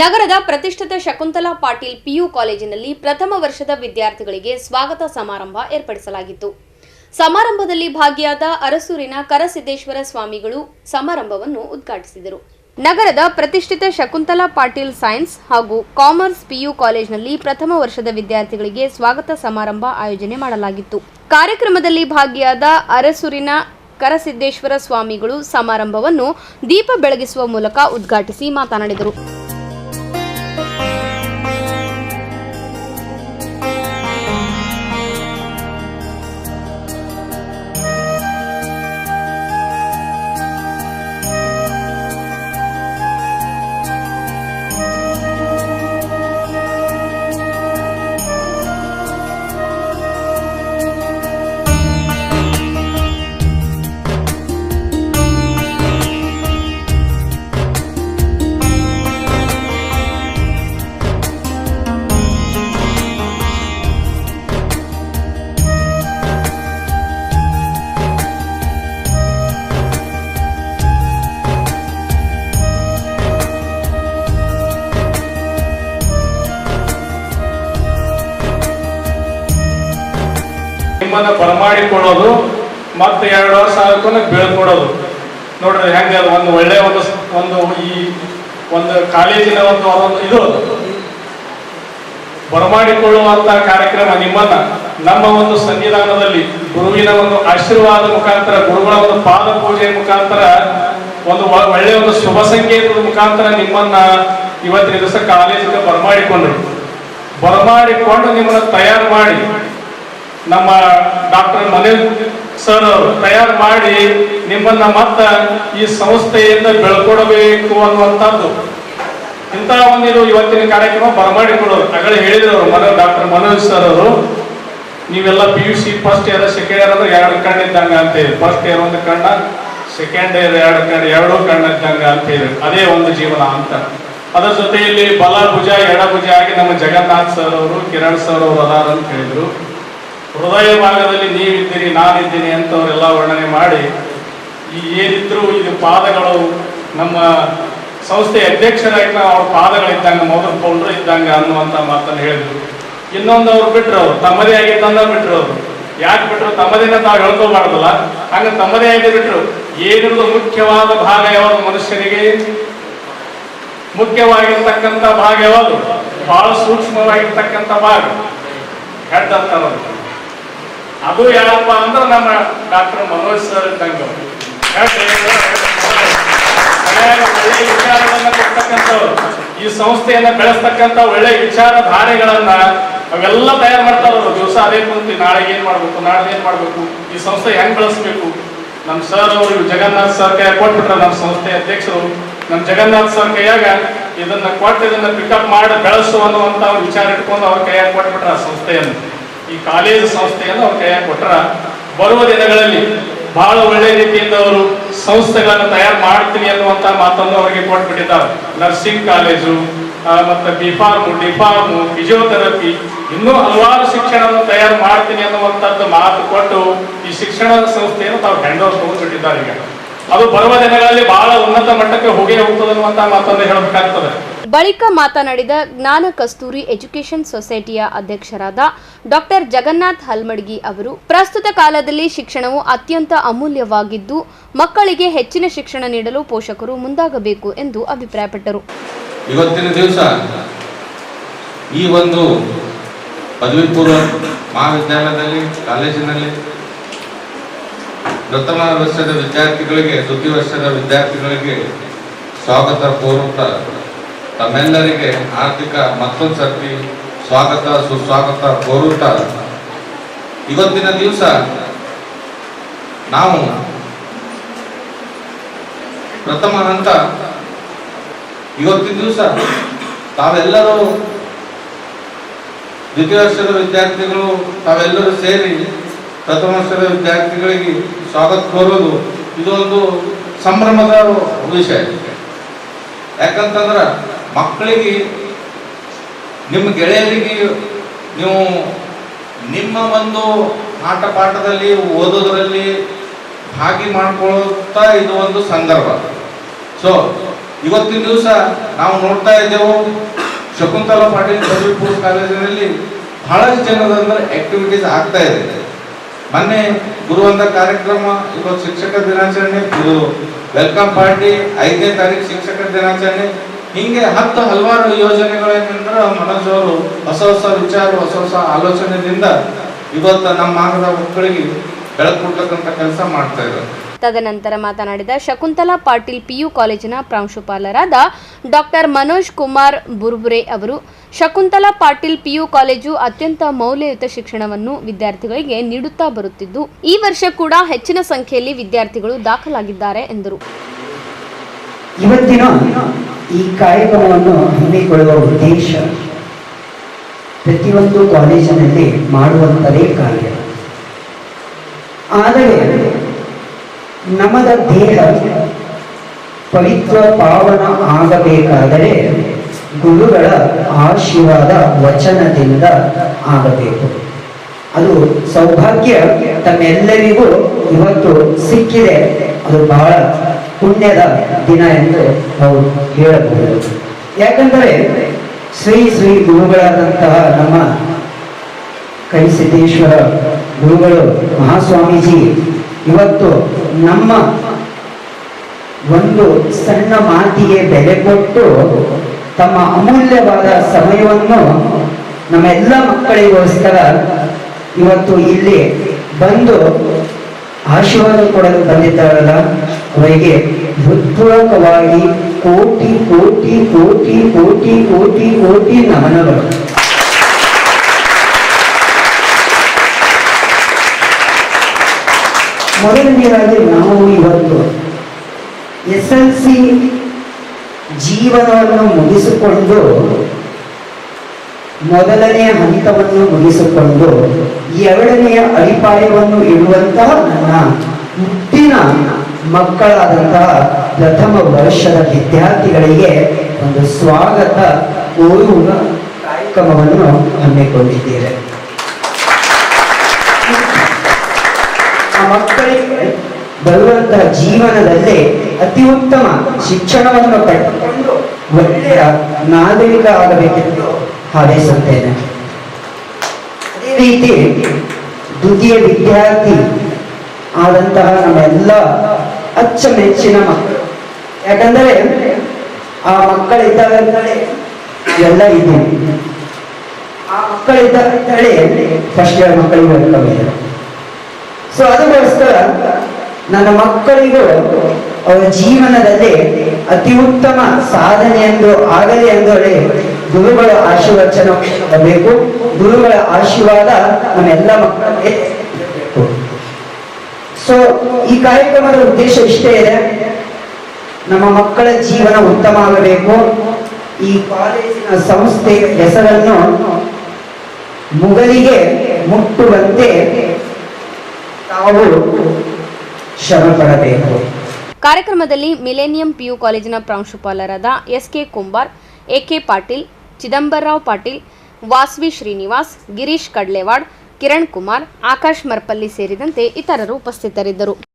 ನಗರದ ಪ್ರತಿಷ್ಠಿತ ಶಕುಂತಲಾ ಪಾಟೀಲ್ ಪಿಯು ಕಾಲೇಜಿನಲ್ಲಿ ಪ್ರಥಮ ವರ್ಷದ ವಿದ್ಯಾರ್ಥಿಗಳಿಗೆ ಸ್ವಾಗತ ಸಮಾರಂಭ ಏರ್ಪಡಿಸಲಾಗಿತ್ತು. ಸಮಾರಂಭದಲ್ಲಿ ಭಾಗಿಯಾದ ಅರಸೂರಿನ ಕರಸಿದ್ದೇಶ್ವರ ಸ್ವಾಮಿಗಳು ಸಮಾರಂಭವನ್ನು ಉದ್ಘಾಟಿಸಿದರು. ನಗರದ ಪ್ರತಿಷ್ಠಿತ ಶಕುಂತಲಾ ಪಾಟೀಲ್ ಸೈನ್ಸ್ ಹಾಗೂ ಕಾಮರ್ಸ್ ಪಿಯು ಕಾಲೇಜಿನಲ್ಲಿ ಪ್ರಥಮ ವರ್ಷದ ವಿದ್ಯಾರ್ಥಿಗಳಿಗೆ ಸ್ವಾಗತ ಸಮಾರಂಭ ಆಯೋಜನೆ ಮಾಡಲಾಗಿತ್ತು. ಕಾರ್ಯಕ್ರಮದಲ್ಲಿ ಭಾಗಿಯಾದ ಅರಸೂರಿನ ಕರಸಿದ್ದೇಶ್ವರ ಸ್ವಾಮಿಗಳು ಸಮಾರಂಭವನ್ನು ದೀಪ ಬೆಳಗಿಸುವ ಮೂಲಕ ಉದ್ಘಾಟಿಸಿ ಮಾತನಾಡಿದರು. ನಿಮ್ಮನ್ನ ಬರಮಾಡಿಕೊಳ್ಳೋದು ಮತ್ತೆ ಎರಡು ವರ್ಷ ಆದ್ಕೊಂಡು ಬೀಳ್ಕೊಡೋದು. ನೋಡ್ರಿ, ಹೆಂಗೆ ಒಂದು ಒಳ್ಳೆ ಒಂದು ಒಂದು ಈ ಒಂದು ಕಾಲೇಜಿನ ಒಂದು ಇದು ಬರಮಾಡಿಕೊಳ್ಳುವಂತಹ ಬರಮಾಡಿಕೊಳ್ಳುವಂತ ಕಾರ್ಯಕ್ರಮ ನಿಮ್ಮನ್ನ, ನಮ್ಮ ಒಂದು ಸನ್ನಿಧಾನದಲ್ಲಿ ಗುರುವಿನ ಒಂದು ಆಶೀರ್ವಾದ ಮುಖಾಂತರ, ಗುರುಗಳ ಒಂದು ಪಾದ ಪೂಜೆ ಮುಖಾಂತರ, ಒಂದು ಒಳ್ಳೆಯ ಒಂದು ಶುಭ ಸಂಕೇತದ ಮುಖಾಂತರ ನಿಮ್ಮನ್ನ ಇವತ್ತಿನ ದಿವಸ ಕಾಲೇಜಿಗೆ ಬರಮಾಡಿಕೊಂಡ್ರು. ಬರಮಾಡಿಕೊಂಡು ನಿಮ್ಮನ್ನ ತಯಾರು ಮಾಡಿ ನಮ್ಮ ಡಾಕ್ಟರ್ ಮನೇಶ್ ಸರ್ ತಯಾರು ಮಾಡಿ ನಿಮ್ಮನ್ನ ಮತ್ತ ಈ ಸಂಸ್ಥೆಯಿಂದ ಬೆಳ್ಕೊಡಬೇಕು ಅನ್ನುವಂಥದ್ದು. ಇಂತಹ ಒಂದು ಇವತ್ತಿನ ಕಾರ್ಯಕ್ರಮ ಬರಮಾಡಿಕೊಳ್ಳೋರು ಆಗಲೇ ಹೇಳಿದ್ರು ಅವರು ಮನೋ ಡಾಕ್ಟರ್ ಮನೋಜ್ ಸರ್ ಅವರು. ನೀವೆಲ್ಲ P U C first year second year ಅಂದ್ರೆ ಎರಡು ಕಣ್ಣು ಇದ್ದಂಗ ಅಂತ ಹೇಳಿ. ಫಸ್ಟ್ ಇಯರ್ ಒಂದು ಕಣ್ಣ ಸೆಕೆಂಡ್ ಇಯರ್ ಎರಡು ಕಣ್ಣು, ಎರಡೂ ಕಣ್ಣು ಇದ್ದಂಗ ಅಂತ ಹೇಳಿ. ಅದೇ ಒಂದು ಜೀವನ ಅಂತ. ಅದರ ಜೊತೆಯಲ್ಲಿ ಬಲ ಭುಜ ಆಗಿ ನಮ್ಮ ಜಗನ್ನಾಥ್ ಸರ್ ಅವರು, ಕಿರಣ್ ಸರ್ ಅವರು ಅದಾರ ಅಂತ ಹೇಳಿದ್ರು. ಹೃದಯ ಭಾಗದಲ್ಲಿ ನೀವಿದ್ದೀರಿ ನಾನಿದ್ದೀನಿ ಅಂತವರೆಲ್ಲ ವರ್ಣನೆ ಮಾಡಿ, ಈ ಏನಿದ್ರು ಇದು ಪಾದಗಳು ನಮ್ಮ ಸಂಸ್ಥೆ ಅಧ್ಯಕ್ಷರಾಗಿ ನಾವು ಅವ್ರ ಪಾದಗಳಿದ್ದಂಗೆ ಮೊದಲು ಪೌಂಡ್ರು ಇದ್ದಂಗೆ ಅನ್ನುವಂಥ ಮಾತನ್ನು ಹೇಳಿದ್ರು. ಇನ್ನೊಂದು ಅವ್ರು ಬಿಟ್ರು ಅವರು, ತಮ್ಮದೇ ತಂದ ಬಿಟ್ರು ಅವರು. ಯಾಕೆ ಬಿಟ್ರು? ತಮ್ಮದೇನ ತಾವು ಹೇಳ್ಕೋಬಾರ್ದಲ್ಲ. ಹಂಗೆ ತಮ್ಮದೇ ಆಗಿ ಬಿಟ್ರು. ಏನಿರೋದು ಮುಖ್ಯವಾದ ಭಾಗ ಯಾವುದು ಮನುಷ್ಯನಿಗೆ? ಮುಖ್ಯವಾಗಿರ್ತಕ್ಕಂಥ ಭಾಗ ಯಾವುದು? ಬಹಳ ಸೂಕ್ಷ್ಮವಾಗಿರ್ತಕ್ಕಂಥ ಭಾಗ. ಹೆಡ್ ಅಂತಾರ ಅದು. ಯಾರಪ್ಪ ಅಂದ್ರೆ ನಮ್ಮ ಡಾಕ್ಟರ್ ಮನೋಜ್ ಸರ್ ಇದ್ದಂಗೆ ಅವ್ರು. ಹೆಡ್ ಹೇಳಿದ್ರು, ಮನ್ಯಾಗ ಒಳ್ಳೆ ವಿಚಾರಗಳನ್ನ ಕೊಡ್ತಕ್ಕಂಥವ್ರು ಈ ಸಂಸ್ಥೆಯನ್ನ ಬೆಳೆಸ್ತಕ್ಕಂಥ ಒಳ್ಳೆ ವಿಚಾರಧಾರೆಗಳನ್ನ ಅವೆಲ್ಲ ತಯಾರು ಮಾಡ್ತಾರ ಅವರು ದಿವಸ ಅದೇ ಕುಂತಿ ನಾಳೆ ಏನ್ ಮಾಡ್ಬೇಕು ನಾಳೆ ಏನ್ ಮಾಡ್ಬೇಕು ಈ ಸಂಸ್ಥೆ ಹೆಂಗ್ ಬೆಳೆಸ್ಬೇಕು ನಮ್ಮ ಸರ್ ಅವರು ಜಗನ್ನಾಥ್ ಸರ್ ಕೈ ಕೊಟ್ಬಿಟ್ರ ನಮ್ಮ ಸಂಸ್ಥೆ ಅಧ್ಯಕ್ಷರು ನಮ್ಮ ಜಗನ್ನಾಥ್ ಸರ್ ಕೈಯಾಗ ಇದನ್ನ ಕೊಟ್ಟು ಇದನ್ನ ಪಿಕಪ್ ಮಾಡಿ ಬೆಳೆಸು ಅನ್ನುವಂತ ವಿಚಾರ ಇಟ್ಕೊಂಡು ಅವ್ರ ಕೈಯಾಗ ಕೊಟ್ಬಿಟ್ರ ಆ ಸಂಸ್ಥೆಯನ್ನು ಈ ಕಾಲೇಜು ಸಂಸ್ಥೆಯನ್ನು ಅವ್ರ ಕೈಯಾಗ ಕೊಟ್ರ, ಬರುವ ದಿನಗಳಲ್ಲಿ ಬಹಳ ಒಳ್ಳೆ ರೀತಿಯಿಂದ ಅವರು ಸಂಸ್ಥೆಗಳನ್ನು ತಯಾರು ಮಾಡ್ತೀನಿ ಅನ್ನುವಂತ ಮಾತನ್ನು ಅವರಿಗೆ ಕೊಟ್ಬಿಟ್ಟಿದ್ದಾರೆ. ನರ್ಸಿಂಗ್ ಕಾಲೇಜು ಮತ್ತೆ ಬಿ ಫಾರ್ಮು ಡಿ ಫಿಸಿಯೋಥೆರಪಿ, ಇನ್ನೂ ಹಲವಾರು ಶಿಕ್ಷಣವನ್ನು ತಯಾರು ಮಾಡ್ತೀನಿ ಅನ್ನುವಂಥದ್ದು ಮಾತು ಕೊಟ್ಟು ಈ ಶಿಕ್ಷಣ ಸಂಸ್ಥೆಯನ್ನು ತಾವು ಹ್ಯಾಂಡ್ ಓವರ್ ತಗೊಂಡ್ಬಿಟ್ಟಿದ್ದಾರೆ ಈಗ. ಅದು ಬರುವ ದಿನಗಳಲ್ಲಿ ಬಹಳ ಉನ್ನತ ಮಟ್ಟಕ್ಕೆ ಹೋಗೇ ಹೋಗ್ತದೆ ಅನ್ನುವಂಥ ಮಾತನ್ನು ಹೇಳಬೇಕಾಗ್ತದೆ. ಬಳಿಕ ಮಾತನಾಡಿದ ಜ್ಞಾನ ಕಸ್ತೂರಿ ಎಜುಕೇಷನ್ ಸೊಸೈಟಿಯ ಅಧ್ಯಕ್ಷರಾದ ಡಾಕ್ಟರ್ ಜಗನ್ನಾಥ್ ಹಲ್ಮಡ್ಗಿ ಅವರು, ಪ್ರಸ್ತುತ ಕಾಲದಲ್ಲಿ ಶಿಕ್ಷಣವು ಅತ್ಯಂತ ಅಮೂಲ್ಯವಾಗಿದ್ದು, ಮಕ್ಕಳಿಗೆ ಹೆಚ್ಚಿನ ಶಿಕ್ಷಣ ನೀಡಲು ಪೋಷಕರು ಮುಂದಾಗಬೇಕು ಎಂದು ಅಭಿಪ್ರಾಯಪಟ್ಟರು. ಇವತ್ತಿನ ದಿವಸ ಈ ಒಂದು ಪದವಿ ಪೂರ್ವ ಮಹಾವಿದ್ಯಾಲಯದಲ್ಲಿ, ಕಾಲೇಜಿನಲ್ಲಿ ಪ್ರಥಮ ವರ್ಷದ ವಿದ್ಯಾರ್ಥಿಗಳಿಗೆ, ದ್ವಿತೀಯ ವರ್ಷದ ವಿದ್ಯಾರ್ಥಿಗಳಿಗೆ ಸ್ವಾಗತ ಕೋರುತ್ತ ತಮ್ಮೆಲ್ಲರಿಗೆ ಆರ್ಥಿಕ ಮತ್ತೊಂದು ಸರ್ತಿ ಸ್ವಾಗತ, ಸುಸ್ವಾಗತ ಕೋರುತ್ತಾ ಇವತ್ತಿನ ದಿವಸ ನಾವು ಪ್ರಥಮ ಹಂತ ಇವತ್ತಿನ ದಿವಸ ತಾವೆಲ್ಲರೂ ದ್ವಿತೀಯ ವರ್ಷದ ವಿದ್ಯಾರ್ಥಿಗಳು, ತಾವೆಲ್ಲರೂ ಸೇರಿ ಪ್ರಥಮ ವರ್ಷದ ವಿದ್ಯಾರ್ಥಿಗಳಿಗೆ ಸ್ವಾಗತ ಕೋರೋದು ಇದೊಂದು ಸಂಭ್ರಮದ ವಿಷಯ. ಯಾಕಂತಂದ್ರ ಮಕ್ಕಳಿಗೆ, ನಿಮ್ಮ ಗೆಳೆಯರಿಗೆ ನೀವು ನಿಮ್ಮ ಒಂದು ಆಟ ಪಾಠದಲ್ಲಿ ಓದೋದ್ರಲ್ಲಿ ಭಾಗಿ ಮಾಡ್ಕೊಳ್ತಾ ಇದು ಒಂದು ಸಂದರ್ಭ. ಸೊ ಇವತ್ತಿನ ದಿವಸ ನಾವು ನೋಡ್ತಾ ಇದ್ದೆವು, ಶಕುಂತಲಾ ಪಾಟೀಲ್ ಪದವಿ ಪೂರ್ವ ಕಾಲೇಜಿನಲ್ಲಿ ಬಹಳಷ್ಟು ಜನದ ಅಂದ್ರೆ ಆಕ್ಟಿವಿಟೀಸ್ ಆಗ್ತಾ ಇದೆ. ಮೊನ್ನೆ ಗುರುವಂತ ಕಾರ್ಯಕ್ರಮ, ಇವತ್ತು ಶಿಕ್ಷಕ ದಿನಾಚರಣೆ, ಇದು ವೆಲ್ಕಮ್ ಪಾರ್ಟಿ ಐದನೇ ತಾರೀಕು ಶಿಕ್ಷಕರ ದಿನಾಚರಣೆ. ಹಿಂಗೆ ಹತ್ತು ಹಲವಾರು ಯೋಜನೆಗಳೇನೆಂದ್ರೆ ಮನೋಜ್ ಅವರು ಹೊಸ ಹೊಸ ವಿಚಾರ ಹೊಸ ಹೊಸ ಆಲೋಚನೆಯಿಂದ ಇವತ್ತು ನಮ್ಮ ಭಾಗದ ಮಕ್ಕಳಿಗೆ ಬೆಳಕು ಕೊಡ್ತಕ್ಕಂಥ ಕೆಲಸ ಮಾಡ್ತಾ ಇದ್ದಾರೆ. ತದನಂತರ ಮಾತನಾಡಿದ ಶಕುಂತಲಾ ಪಾಟೀಲ್ ಪಿಯು ಕಾಲೇಜಿನ ಪ್ರಾಂಶುಪಾಲರಾದ ಡಾಕ್ಟರ್ ಮನೋಜ್ ಕುಮಾರ್ ಬುರ್ಬುರೆ ಅವರು ಶಕುಂತಲಾ ಪಾಟೀಲ್ ಪಿಯು ಕಾಲೇಜು ಅತ್ಯಂತ ಮೌಲ್ಯಯುತ ಶಿಕ್ಷಣವನ್ನು ವಿದ್ಯಾರ್ಥಿಗಳಿಗೆ ನೀಡುತ್ತಾ ಬರುತ್ತಿದ್ದು ಈ ವರ್ಷ ಕೂಡ ಹೆಚ್ಚಿನ ಸಂಖ್ಯೆಯಲ್ಲಿ ವಿದ್ಯಾರ್ಥಿಗಳು ದಾಖಲಾಗಿದ್ದಾರೆ ಎಂದರು. ಇವತ್ತಿನ ಈ ಕಾರ್ಯಕ್ರಮವನ್ನು ಹಮ್ಮಿಕೊಳ್ಳುವ ಉದ್ದೇಶ ಪ್ರತಿಯೊಂದು ಕಾಲೇಜಿನಲ್ಲಿ ಮಾಡುವಂಥದೇ ಕಾರ್ಯ. ಆದರೆ ನಮ್ಮದ ದೇಹ ಪವಿತ್ರ ಪಾವನ ಆಗಬೇಕಾದರೆ ಗುರುಗಳ ಆಶೀರ್ವಾದ ವಚನದಿಂದ ಆಗಬೇಕು. ಅದು ಸೌಭಾಗ್ಯ ತಮ್ಮೆಲ್ಲರಿಗೂ ಇವತ್ತು ಸಿಕ್ಕಿದೆ. ಅದು ಬಹಳ ಪುಣ್ಯದ ದಿನ ಎಂದು ನಾವು ಹೇಳಬಹುದು. ಯಾಕಂದರೆ ಶ್ರೀ ಶ್ರೀ ಗುರುಗಳಾದಂತಹ ನಮ್ಮ ಕೈಸಿದ್ದೇಶ್ವರ ಗುರುಗಳು ಮಹಾಸ್ವಾಮೀಜಿ ಇವತ್ತು ನಮ್ಮ ಒಂದು ಸಣ್ಣ ಮಾತಿಗೆ ಬೆಲೆ ಕೊಟ್ಟು ತಮ್ಮ ಅಮೂಲ್ಯವಾದ ಸಮಯವನ್ನು ನಮ್ಮೆಲ್ಲ ಮಕ್ಕಳಿಗೋಸ್ಕರ ಇವತ್ತು ಇಲ್ಲಿ ಬಂದು ಆಶೀರ್ವಾದ ಕೊಡಲು ಬಂದಿದ್ದಾರಲ್ಲ. ಅವರಿಗೆ ಹೃತ್ಪೂರ್ವಕವಾಗಿ ಕೋಟಿ ಕೋಟಿ ಕೋಟಿ ಕೋಟಿ ಕೋಟಿ ಕೋಟಿ ನಮನಗಳು. ಮೊದಲನೆಯದಾಗಿ ನಾವು ಇವತ್ತು ಎಸ್ ಎಲ್ ಸಿ ಜೀವನವನ್ನು ಮುಗಿಸಿಕೊಂಡು, ಮೊದಲನೆಯ ಹಂತವನ್ನು ಮುಗಿಸಿಕೊಂಡು ಎರಡನೆಯ ಅಡಿಪಾಯವನ್ನು ಇಡುವಂತಹ ನನ್ನ ಮುಟ್ಟಿನ ಮಕ್ಕಳಾದಂತಹ ಪ್ರಥಮ ವರ್ಷದ ವಿದ್ಯಾರ್ಥಿಗಳಿಗೆ ಒಂದು ಸ್ವಾಗತ ಓರುವ ಕಾರ್ಯಕ್ರಮವನ್ನು ಹಮ್ಮಿಕೊಂಡಿದ್ದೇವೆ. ಮಕ್ಕಳಿಗೆ ಬರುವಂತಹ ಜೀವನದಲ್ಲಿ ಅತಿ ಉತ್ತಮ ಶಿಕ್ಷಣವನ್ನು ಪಡೆದುಕೊಂಡು ಒಳ್ಳೆಯ ನಾಗರಿಕ ಆಗಬೇಕೆಂದು ಹಾರೈಸುತ್ತೇನೆ. ಅದೇ ರೀತಿ ದ್ವಿತೀಯ ವಿದ್ಯಾರ್ಥಿ ಆದಂತಹ ನಮ್ಮೆಲ್ಲ ಅಚ್ಚುಮೆಚ್ಚಿನ ಮಕ್ಕಳು. ಯಾಕಂದರೆ ಆ ಮಕ್ಕಳಿದ್ದಾಗಲೇ ಎಲ್ಲ ಇದೆ. ಆ ಮಕ್ಕಳಿದ್ದಾಗಲೇ ಫಸ್ಟ್ ಇಯರ್ ಮಕ್ಕಳಿಗೆ ವೆಲ್ಕಮ್ ಸೊ ಅದಕ್ಕೋಸ್ಕರ ನನ್ನ ಮಕ್ಕಳಿಗೂ ಅವರ ಜೀವನದಲ್ಲಿ ಅತಿ ಉತ್ತಮ ಸಾಧನೆ ಎಂದು ಆಗಲಿ ಎಂದು ಗುರುಗಳ ಆಶೀರ್ವಚನ ಬೇಕು ಗುರುಗಳ ಆಶೀರ್ವಾದ ನಮ್ಮೆಲ್ಲ ಮಕ್ಕಳಿಗೆ ಸೊ ಈ ಕಾರ್ಯಕ್ರಮದ ಉದ್ದೇಶ ಇಷ್ಟೇ ಇದೆ. ನಮ್ಮ ಮಕ್ಕಳ ಜೀವನ ಉತ್ತಮ ಆಗಬೇಕು. ಈ ಕಾಲೇಜಿನ ಸಂಸ್ಥೆ ಹೆಸರನ್ನು ಮುಗಲಿಗೆ ಮುಟ್ಟುವಂತೆ ತಾವು ಶ್ರಮ ಪಡಬೇಕು. ಕಾರ್ಯಕ್ರಮದಲ್ಲಿ ಮಿಲೇನಿಯಂ ಪಿಯು ಕಾಲೇಜಿನ ಪ್ರಾಂಶುಪಾಲರಾದ S K Kumbar, A K Patil, Chidambararao Patil, Vasvi Srinivas, Girish Kadlewad Kiran Kumar Akash Marpalli ಸೇರಿದಂತೆ ಇತರರು ಉಪಸ್ಥಿತರಿದ್ದರು.